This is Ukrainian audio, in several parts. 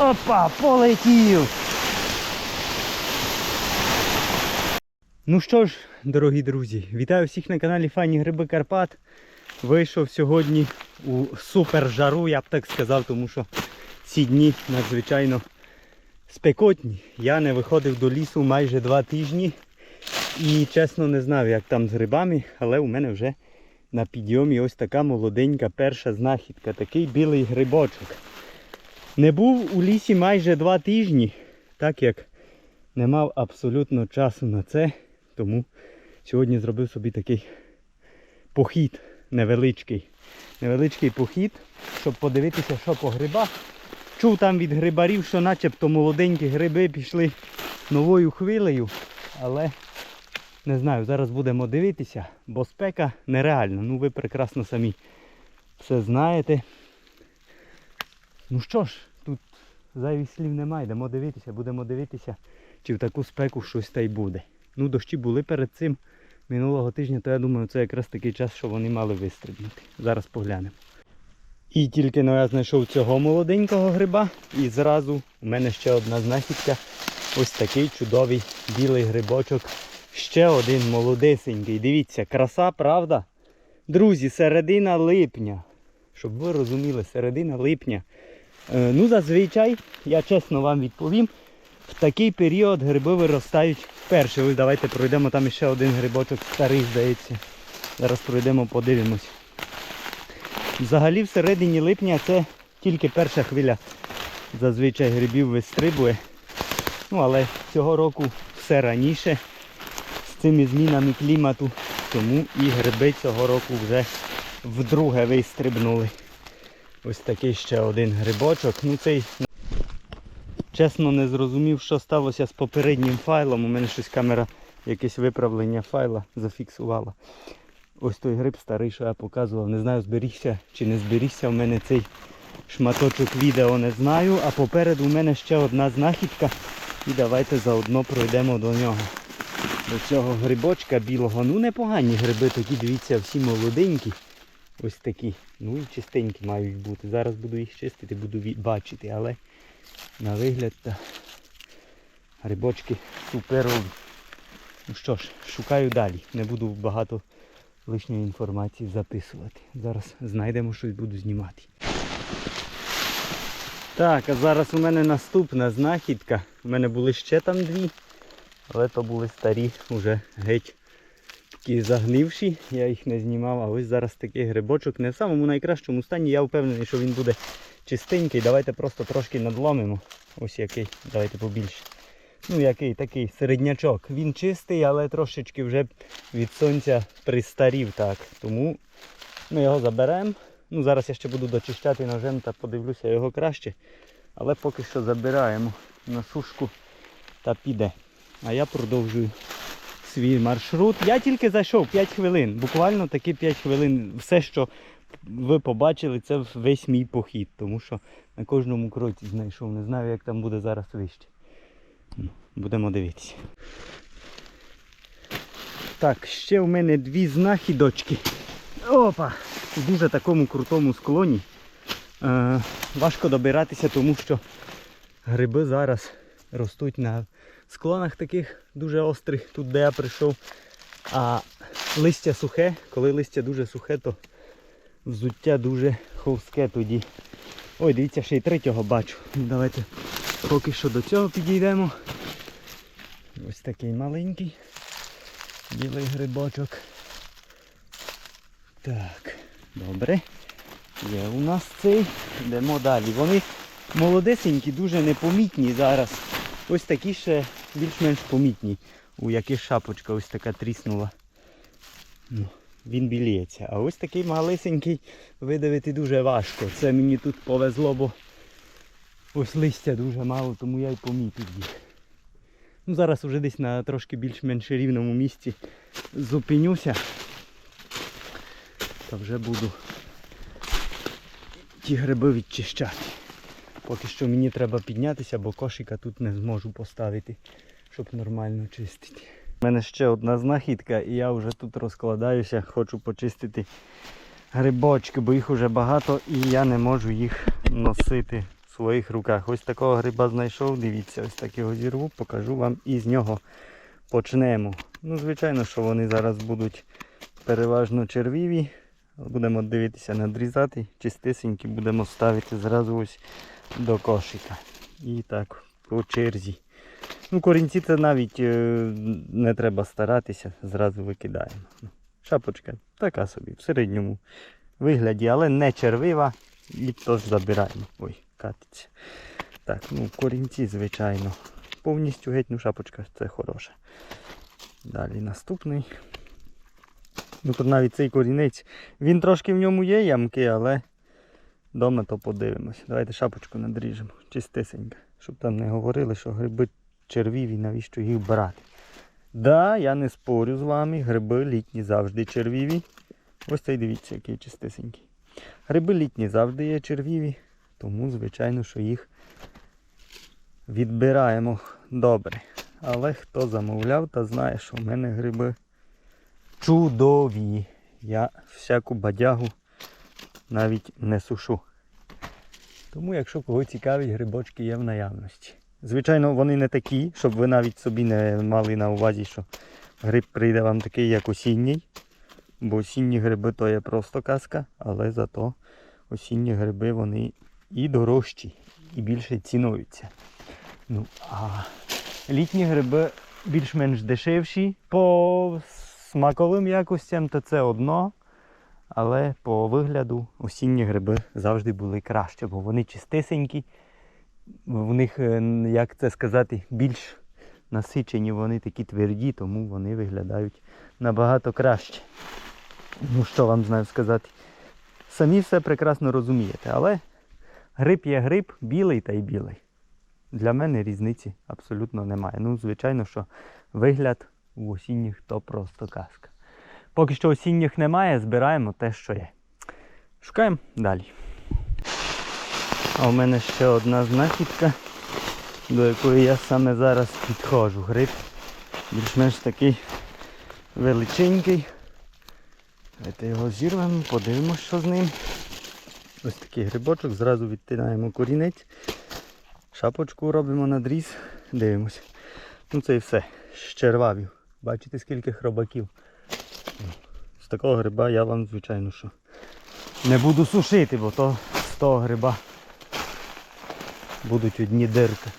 Опа, полетів. Ну що ж, дорогі друзі, вітаю всіх на каналі Файні Гриби Карпат. Вийшов сьогодні у супер жару, я б так сказав, тому що ці дні надзвичайно спекотні. Я не виходив до лісу майже два тижні і чесно не знав, як там з грибами, але у мене вже на підйомі ось така молоденька перша знахідка, такий білий грибочок. Не був у лісі майже два тижні, так як не мав абсолютно часу на це, тому сьогодні зробив собі такий похід невеличкий. Невеличкий похід, щоб подивитися, що по грибах. Чув там від грибарів, що начебто молоденькі гриби пішли новою хвилею, але не знаю, зараз будемо дивитися, бо спека нереальна. Ну ви прекрасно самі все знаєте. Ну що ж, тут зайвих слів немає, йдемо дивитися, будемо дивитися, чи в таку спеку щось та й буде. Ну, дощі були перед цим минулого тижня, то я думаю, це якраз такий час, що вони мали вистрибнути. Зараз поглянемо. І тільки но я знайшов цього молоденького гриба, і зразу у мене ще одна знахідка. Ось такий чудовий білий грибочок. Ще один молодесенький. Дивіться, краса, правда? Друзі, середина липня. Щоб ви розуміли, середина липня. Е, ну, зазвичай, я чесно вам відповім, в такий період гриби виростають вперше. Ось давайте пройдемо там ще один грибочок старий, здається. Зараз пройдемо, подивимось. Взагалі в середині липня це тільки перша хвиля зазвичай грибів вистрибує. Ну, але цього року все раніше з цими змінами клімату. Тому і гриби цього року вже вдруге вистрибнули. Ось такий ще один грибочок. Ну цей чесно не зрозумів, що сталося з попереднім файлом. У мене щось камера якесь виправлення файла зафіксувала. Ось той гриб старий, що я показував. Не знаю, зберігся чи не зберігся. У мене цей шматочок відео не знаю. А попереду у мене ще одна знахідка. І давайте заодно пройдемо до нього. До цього грибочка білого. Ну непогані гриби такі, дивіться, всі молоденькі. Ось такі. Ну і чистенькі мають бути. Зараз буду їх чистити, буду бачити, але на вигляд та грибочки суперові. Ну що ж, шукаю далі. Не буду багато лишньої інформації записувати. Зараз знайдемо щось буду знімати. Так, а зараз у мене наступна знахідка. У мене були ще там дві, але то були старі, вже геть такі загнивші, я їх не знімав, а ось зараз такий грибочок не в самому найкращому стані. Я впевнений, що він буде чистенький. Давайте просто трошки надломимо. Ось який, давайте побільше. Ну який такий середнячок. Він чистий, але трошечки вже від сонця пристарів. так. Тому ми його заберемо. Ну Зараз я ще буду дочищати ножем та подивлюся його краще. Але поки що забираємо на сушку та піде. А я продовжую свій маршрут. Я тільки зайшов 5 хвилин. Буквально такі 5 хвилин. Все, що ви побачили, це весь мій похід. Тому що на кожному кроці знайшов. Не знаю, як там буде зараз вище. Будемо дивитися. Так, ще в мене дві знахідочки. Опа! У дуже такому крутому склоні. Е, важко добиратися, тому що гриби зараз ростуть на склонах таких дуже острих, тут де я прийшов. А листя сухе, коли листя дуже сухе, то взуття дуже ховське тоді. Ой, дивіться, ще й третього бачу. Давайте поки що до цього підійдемо. Ось такий маленький білий грибочок. Так, добре. Є у нас цей. Йдемо далі. Вони молодесенькі, дуже непомітні зараз. Ось такі ще більш-менш помітні. У яких шапочка ось така тріснула. Ну, він біліється. А ось такий малесенький видавити дуже важко. Це мені тут повезло, бо ось листя дуже мало, тому я й помітив їх. Ну, зараз вже десь на трошки більш-менш рівному місці зупинюся. Та вже буду ті гриби відчищати. Поки що мені треба піднятися, бо кошика тут не зможу поставити, щоб нормально чистити. У мене ще одна знахідка і я вже тут розкладаюся, хочу почистити грибочки, бо їх вже багато і я не можу їх носити з своїх руках. Ось такого гриба знайшов, дивіться, ось так його зірву, покажу вам і з нього почнемо. Ну, звичайно, що вони зараз будуть переважно червіві. Будемо дивитися, надрізати, чистисенькі будемо ставити зразу ось до кошика. І так, по черзі. Ну, корінці це навіть е, не треба старатися, зразу викидаємо. Шапочка така собі, в середньому вигляді, але не червива. І тож забираємо. Ой, катиться. Так, ну корінці, звичайно. Повністю геть, ну шапочка це хороша. Далі наступний. Ну тут навіть цей корінець. Він трошки в ньому є ямки, але вдома то подивимось. Давайте шапочку надріжемо. Чистисенька. Щоб там не говорили, що гриби червіві, навіщо їх брати. Да, я не спорю з вами, гриби літні завжди червіві. Ось цей дивіться, який чистисенький. Гриби літні завжди є червіві, тому, звичайно, що їх відбираємо добре. Але хто замовляв, та знає, що в мене гриби чудові. Я всяку бадягу навіть не сушу. Тому, якщо кого цікавить, грибочки є в наявності. Звичайно, вони не такі, щоб ви навіть собі не мали на увазі, що гриб прийде вам такий, як осінній. Бо осінні гриби то є просто казка, але зато осінні гриби вони і дорожчі, і більше цінуються. Ну, а літні гриби більш-менш дешевші. По смаковим якостям то це одно. Але по вигляду осінні гриби завжди були краще, бо вони чистисенькі, в них, е, як це сказати, більш насичені, вони такі тверді, тому вони виглядають набагато краще. Ну що вам знаю сказати. Самі все прекрасно розумієте, але гриб є гриб, білий та й білий. Для мене різниці абсолютно немає. Ну, звичайно, що вигляд у осінніх то просто казка. Поки що осінніх немає, збираємо те, що є. Шукаємо далі. А у мене ще одна знахідка, до якої я саме зараз підходжу. Гриб більш-менш такий величенький. Давайте його зірвемо, подивимося, що з ним. Ось такий грибочок, зразу відтинаємо корінець, шапочку робимо надріз, дивимося. Ну це і все. Щервавів. Бачите, скільки хробаків. Такого гриба я вам, звичайно, що не буду сушити, бо то з того гриба будуть одні дирки.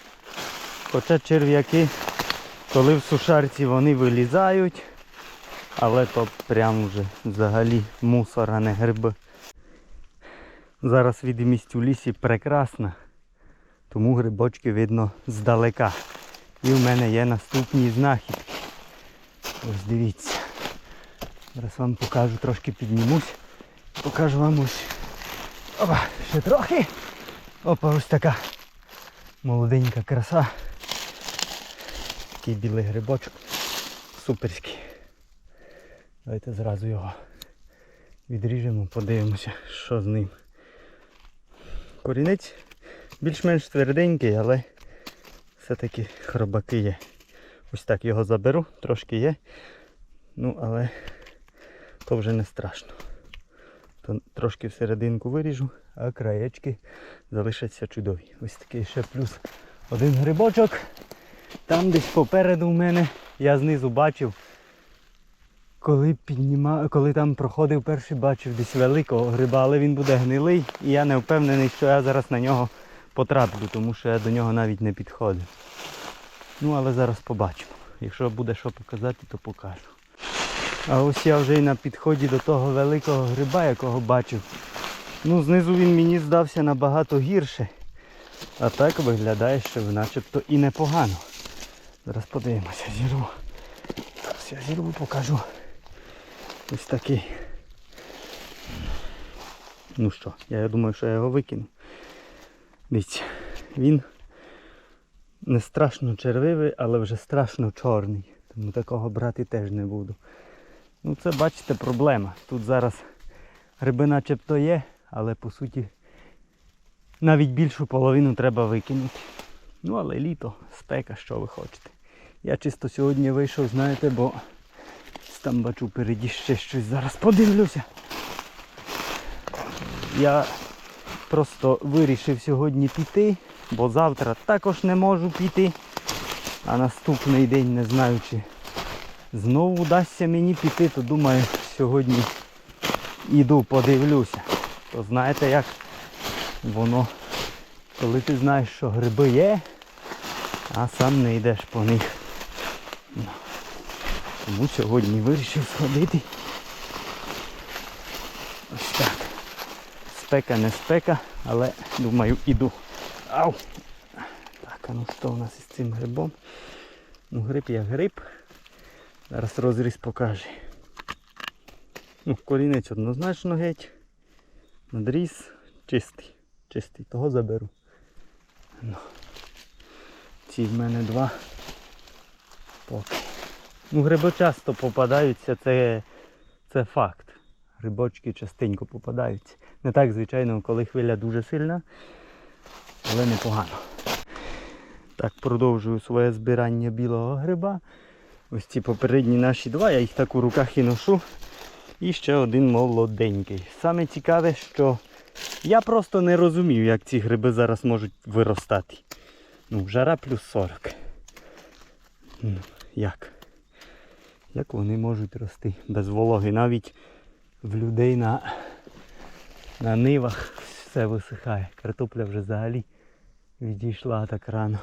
Хоча черв'яки, коли в сушарці вони вилізають, але то прям вже взагалі мусор, а не гриби. Зараз відомість у лісі прекрасна, тому грибочки видно здалека. І в мене є наступні знахідки. Ось дивіться. Зараз вам покажу, трошки піднімусь. Покажу вам ось. Опа, ще трохи. Опа, ось така молоденька краса. Такий білий грибочок. Суперський. Давайте зразу його відріжемо, подивимося, що з ним. Корінець більш-менш тверденький, але все-таки хробаки є. Ось так його заберу, трошки є. Ну, але то вже не страшно. То трошки всерединку виріжу, а краєчки залишаться чудові. Ось такий ще плюс один грибочок. Там десь попереду в мене я знизу бачив, коли підніма... коли там проходив перший, бачив десь великого гриба, але він буде гнилий і я не впевнений, що я зараз на нього потраплю, тому що я до нього навіть не підходив. Ну але зараз побачимо. Якщо буде що показати, то покажу. А ось я вже і на підході до того великого гриба, якого бачив. Ну, знизу він мені здався набагато гірше. А так виглядає, що начебто і непогано. Зараз подивимося, зірву. Зараз я зірву покажу. Ось такий. Ну що, я думаю, що я його викину. Дивіться, він не страшно червивий, але вже страшно чорний. Тому такого брати теж не буду. Ну це бачите проблема. Тут зараз гриби начебто є, але по суті навіть більшу половину треба викинути. Ну але літо, спека, що ви хочете. Я чисто сьогодні вийшов, знаєте, бо там бачу впереді ще щось зараз подивлюся. Я просто вирішив сьогодні піти, бо завтра також не можу піти. А наступний день не знаю, чи знову вдасться мені піти, то думаю, сьогодні іду, подивлюся. То знаєте як воно, коли ти знаєш, що гриби є, а сам не йдеш по них. Тому сьогодні вирішив сходити. Ось так. Спека не спека, але думаю іду. Ау! Так, а ну що у нас із цим грибом? Ну гриб як гриб. Зараз розріз покаже. Ну, корінець однозначно геть. Надріз чистий. Чистий. Того заберу. Ну. Ці в мене два. Поки. Ну, гриби часто попадаються, це, це факт. Грибочки частенько попадаються. Не так, звичайно, коли хвиля дуже сильна, але непогано. Так, продовжую своє збирання білого гриба. Ось ці попередні наші два, я їх так у руках і ношу. І ще один молоденький. Саме цікаве, що я просто не розумію, як ці гриби зараз можуть виростати. Ну, жара плюс 40. Ну, як? Як вони можуть рости без вологи? Навіть в людей на, на нивах все висихає. Картопля вже взагалі відійшла так рано.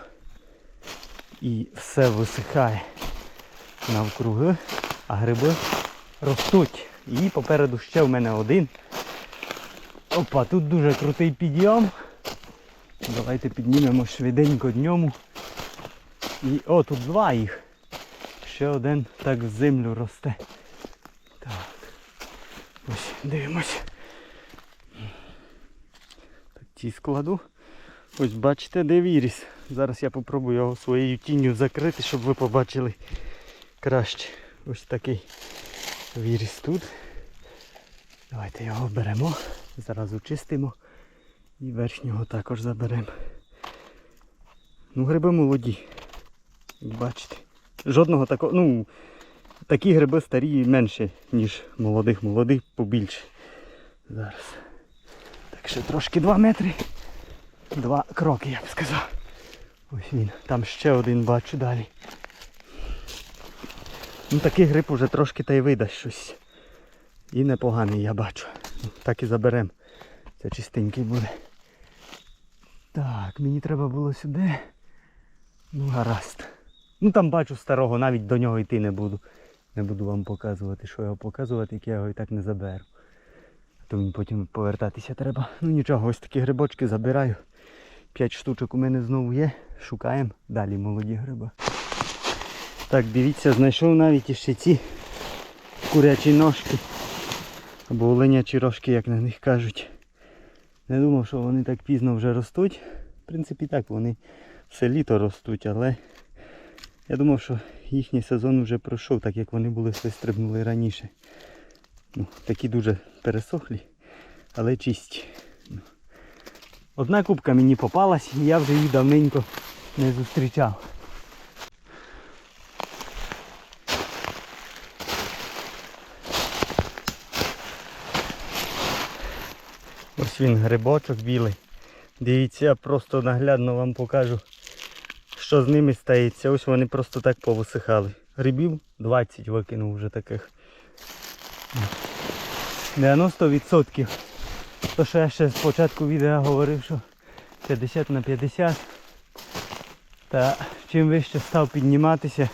І все висихає навкруги, а гриби ростуть. І попереду ще в мене один. Опа, тут дуже крутий підйом. Давайте піднімемо швиденько дньому. І о, тут два їх. Ще один так в землю росте. Так. Ось, дивимось. Так, ті складу. Ось бачите, де віріс. Зараз я попробую його своєю тінню закрити, щоб ви побачили краще. Ось такий віріс тут. Давайте його беремо, зразу чистимо і верхнього також заберемо. Ну, гриби молоді. Як Бачите. Жодного такого, ну, такі гриби старі менше, ніж молодих. Молодих побільше. Зараз. Так ще трошки 2 метри. Два кроки, я б сказав. Ось він. Там ще один бачу далі. Ну такий гриб уже трошки та й видасть щось. І непоганий я бачу. Ну, Так і заберемо. Це чистенький буде. Так, мені треба було сюди. Ну гаразд. Ну там бачу старого, навіть до нього йти не буду. Не буду вам показувати, що його показувати, як я його і так не заберу. А то мені потім повертатися треба. Ну нічого, ось такі грибочки забираю. П'ять штучок у мене знову є. Шукаємо далі молоді гриби. Так, дивіться, знайшов навіть іще ці курячі ножки. Або оленячі рожки, як на них кажуть. Не думав, що вони так пізно вже ростуть. В принципі так, вони все літо ростуть, але я думав, що їхній сезон вже пройшов, так як вони були вистрибнули раніше. Ну, такі дуже пересохлі, але чисті. Ну. Одна кубка мені попалась і я вже її давненько не зустрічав. Ось він грибочок білий. Дивіться, я просто наглядно вам покажу, що з ними стається. Ось вони просто так повисихали. Грибів 20 викинув вже таких. 90%. То що я ще з початку відео говорив, що 50 на 50. Та чим вище став підніматися,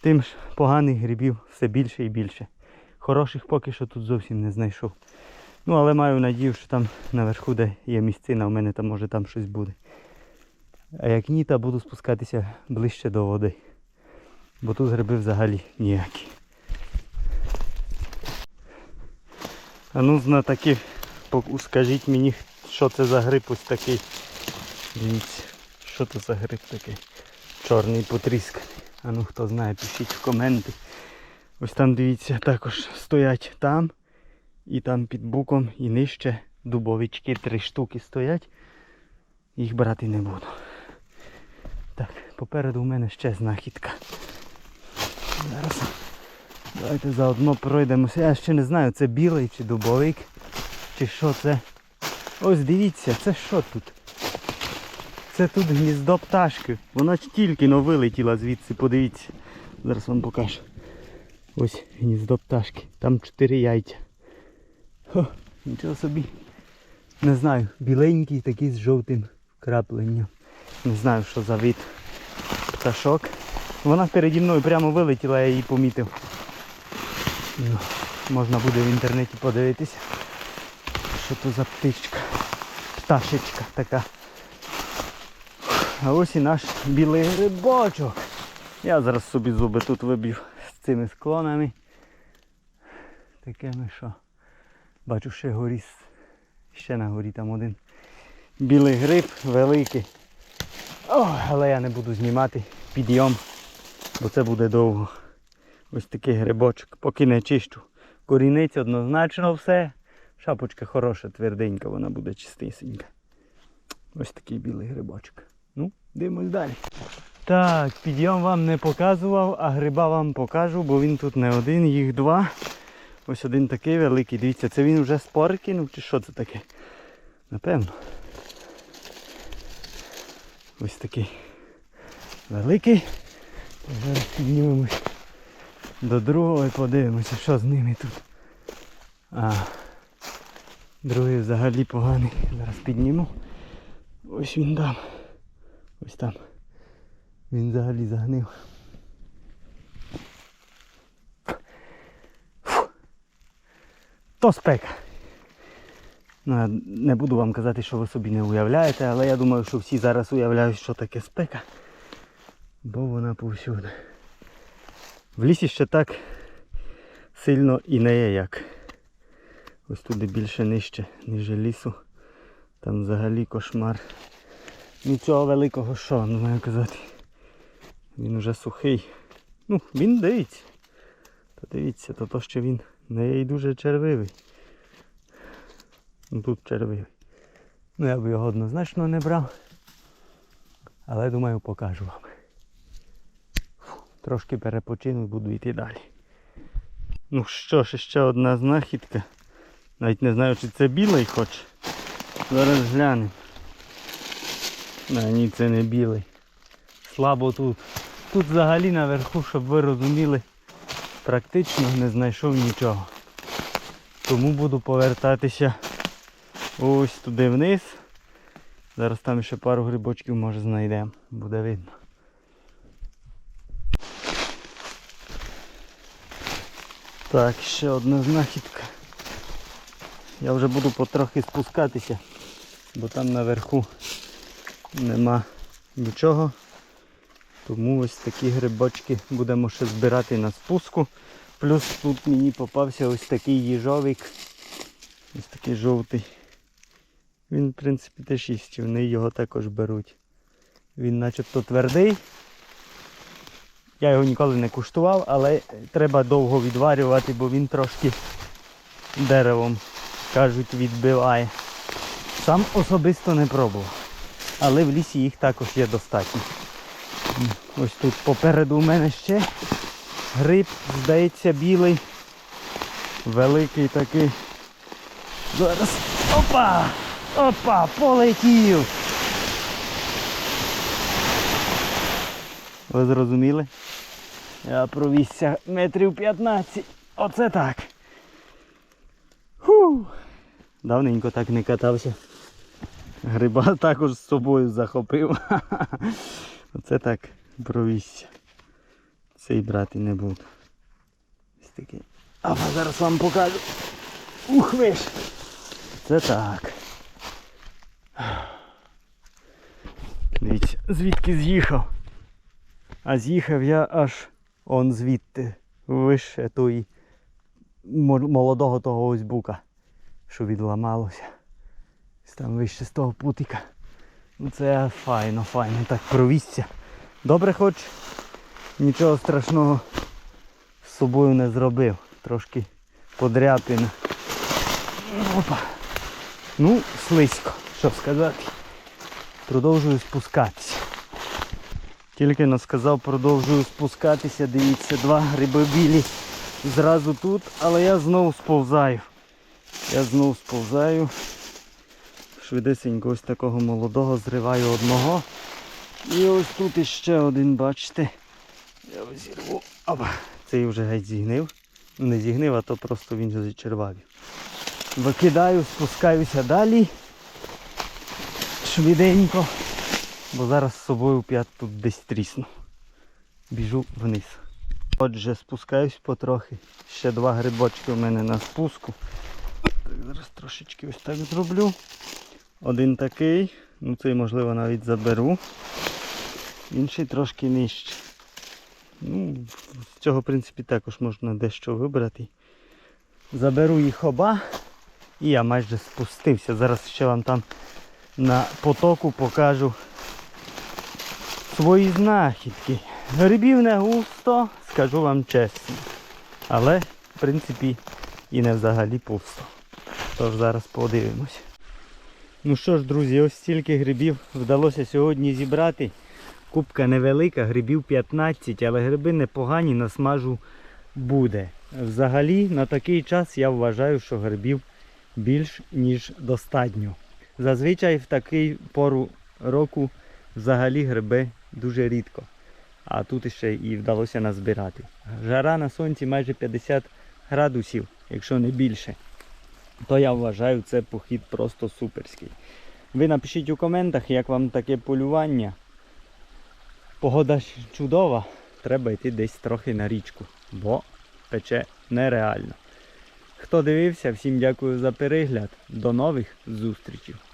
тим ж поганих грибів все більше і більше. Хороших поки що тут зовсім не знайшов. Ну, але маю надію, що там наверху, де є місцина, у мене там може там щось буде. А як ні, то буду спускатися ближче до води. Бо тут гриби взагалі ніякі. А ну знатоки, пок- скажіть мені, що це за гриб ось такий. Дивіться, що це за гриб такий. Чорний потрісканий. А ну хто знає, пишіть в коменти. Ось там дивіться, також стоять там. І там під буком і нижче дубовички три штуки стоять. Їх брати не буду. Так, попереду у мене ще знахідка. Зараз. Давайте заодно пройдемося. Я ще не знаю, це білий чи дубовик, чи що це. Ось дивіться, це що тут? Це тут гніздо пташки. Вона ж тільки но вилетіла звідси, подивіться. Зараз вам покажу. Ось гніздо пташки. Там чотири яйця. Хо, нічого собі. Не знаю, біленький такий з жовтим крапленням. Не знаю, що за вид пташок. Вона переді мною прямо вилетіла, я її помітив. Ну, можна буде в інтернеті подивитися, що то за птичка. Пташечка така. А ось і наш білий грибочок. Я зараз собі зуби тут виб'ю з цими склонами. Такими що. Бачу ще горі. Ще на горі там один. Білий гриб великий. О, але я не буду знімати підйом, бо це буде довго. Ось такий грибочок, поки не чищу. Корінець однозначно все. Шапочка хороша, тверденька, вона буде чистисенька. Ось такий білий грибочок. Ну, дивимось далі. Так, підйом вам не показував, а гриба вам покажу, бо він тут не один, їх два. Ось один такий великий. Дивіться, це він вже спори кинув чи що це таке? Напевно. Ось такий великий. Зараз піднімемось до другого і подивимося, що з ними тут. А, другий взагалі поганий. Зараз підніму. Ось він там. Ось там. Він взагалі загнив. То спека. Ну, я не буду вам казати, що ви собі не уявляєте, але я думаю, що всі зараз уявляють, що таке спека. Бо вона повсюди. В лісі ще так сильно і не є як. Ось туди більше нижче, ніж лісу. Там взагалі кошмар. Нічого великого що, не маю казати. Він уже сухий. Ну, він дивиться. Та дивіться, то то що він не є дуже червивий. Ну тут червивий. Ну я б його однозначно не брав. Але думаю покажу вам. Трошки перепочину і буду йти далі. Ну що ж, ще одна знахідка. Навіть не знаю, чи це білий хоч. Зараз глянемо. А, ні, це не білий. Слабо тут. Тут взагалі наверху, щоб ви розуміли, практично не знайшов нічого. Тому буду повертатися ось туди вниз. Зараз там ще пару грибочків може знайдемо. Буде видно. Так, ще одна знахідка. Я вже буду потрохи спускатися, бо там наверху нема нічого. Тому ось такі грибочки будемо ще збирати на спуску. Плюс тут мені попався ось такий їжовик. Ось такий жовтий. Він в принципі теж їстівний, його також беруть. Він начебто твердий. Я його ніколи не куштував, але треба довго відварювати, бо він трошки деревом, кажуть, відбиває. Сам особисто не пробував. Але в лісі їх також є достатньо. Ось тут попереду у мене ще гриб, здається, білий. Великий такий. Зараз. Опа! Опа! Полетів! Ви зрозуміли? Я провісся метрів 15. Оце так. Фу. Давненько так не катався. Гриба також з собою захопив. Оце так провісся. Цей брати не буду. Ось такий. А зараз вам покажу. Ух ви ж! Це так. Дивіться, звідки з'їхав. А з'їхав я аж он звідти. Вище мо- молодого того ось бука, що відламалося. Там вище з того путика. Ну це файно, файно так провісся. Добре хоч нічого страшного з собою не зробив. Трошки подряпина. Опа. Ну, слизько, що сказати. Продовжую спускатися. Тільки но сказав, продовжую спускатися. Дивіться, два гриби білі зразу тут, але я знову сповзаю. Я знову сповзаю. Швидесенько ось такого молодого зриваю одного. І ось тут іще один, бачите. Я зірву. Опа. Цей вже геть зігнив. Не зігнив, а то просто він зачервавів. Викидаю, спускаюся далі. Швиденько. Бо зараз з собою п'ят тут десь трісну. Біжу вниз. Отже, спускаюсь потрохи. Ще два грибочки у мене на спуску. Так, зараз трошечки ось так зроблю. Один такий, ну цей можливо навіть заберу. Інший трошки нижче. Ну, з цього, в принципі, також можна дещо вибрати. Заберу їх оба. І я майже спустився. Зараз ще вам там на потоку покажу свої знахідки. Грибів не густо, скажу вам чесно. Але, в принципі, і не взагалі пусто. Тож зараз подивимось. Ну що ж, друзі, ось стільки грибів вдалося сьогодні зібрати. Кубка невелика, грибів 15, але гриби непогані, насмажу буде. Взагалі, на такий час я вважаю, що грибів більш ніж достатньо. Зазвичай в такий пору року взагалі гриби дуже рідко. А тут ще і вдалося назбирати. Жара на сонці майже 50 градусів, якщо не більше. То я вважаю це похід просто суперський. Ви напишіть у коментах, як вам таке полювання. Погода чудова, треба йти десь трохи на річку, бо пече нереально. Хто дивився, всім дякую за перегляд. До нових зустрічей.